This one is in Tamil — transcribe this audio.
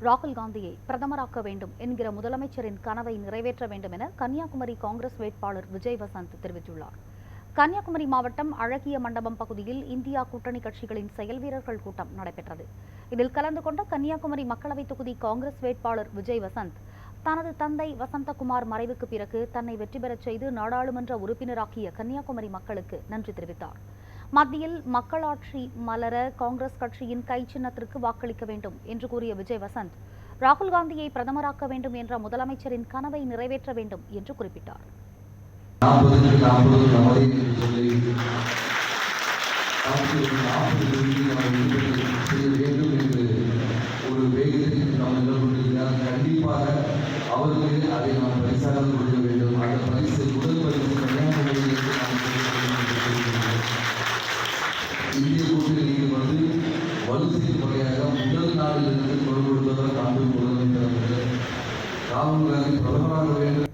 ராகுல் காந்தியை பிரதமராக்க வேண்டும் என்கிற முதலமைச்சரின் கனவை நிறைவேற்ற வேண்டும் என கன்னியாகுமரி காங்கிரஸ் வேட்பாளர் விஜய் வசந்த் தெரிவித்துள்ளார். கன்னியாகுமரி மாவட்டம் அழகிய மண்டபம் பகுதியில் இந்தியா கூட்டணி கட்சிகளின் செயல் வீரர்கள் கூட்டம் நடைபெற்றது. இதில் கலந்து கொண்ட கன்னியாகுமரி மக்களவைத் தொகுதி காங்கிரஸ் வேட்பாளர் விஜய் வசந்த் தனது தந்தை வசந்தகுமார் மறைவுக்கு பிறகு தன்னை வெற்றி பெறச் செய்து நாடாளுமன்ற உறுப்பினராக்கிய கன்னியாகுமரி மக்களுக்கு நன்றி தெரிவித்தார். மத்தியில் மக்களாட்சி மலர காங்கிரஸ் கட்சியின் கை சின்னத்திற்கு வாக்களிக்க வேண்டும் என்று கூறிய விஜய் வசந்த் ராகுல் காந்தியை பிரதமராக்க வேண்டும் என்ற முதலமைச்சரின் கனவை நிறைவேற்ற வேண்டும் என்று குறிப்பிட்டார். ஒரு கண்டிப்பாக அவருக்கு அதை நாம் பரிசாக கொடுக்க வேண்டும் அந்த பரிசு முதல் பரிசு கன்னியாகுமரியிலிருந்து நாம் கொடுக்க வேண்டும் என்று சொல்லியிருக்கிறோம். இந்திய கூட்டணியில் வந்து வலுசையின் வகையாக முதல் நாளிலிருந்து குரல் கொடுத்தவர் காங்கிரஸ் முதலமைச்சர் அவர்கள் ராகுல் காந்தி பிரதமராக வேண்டும்.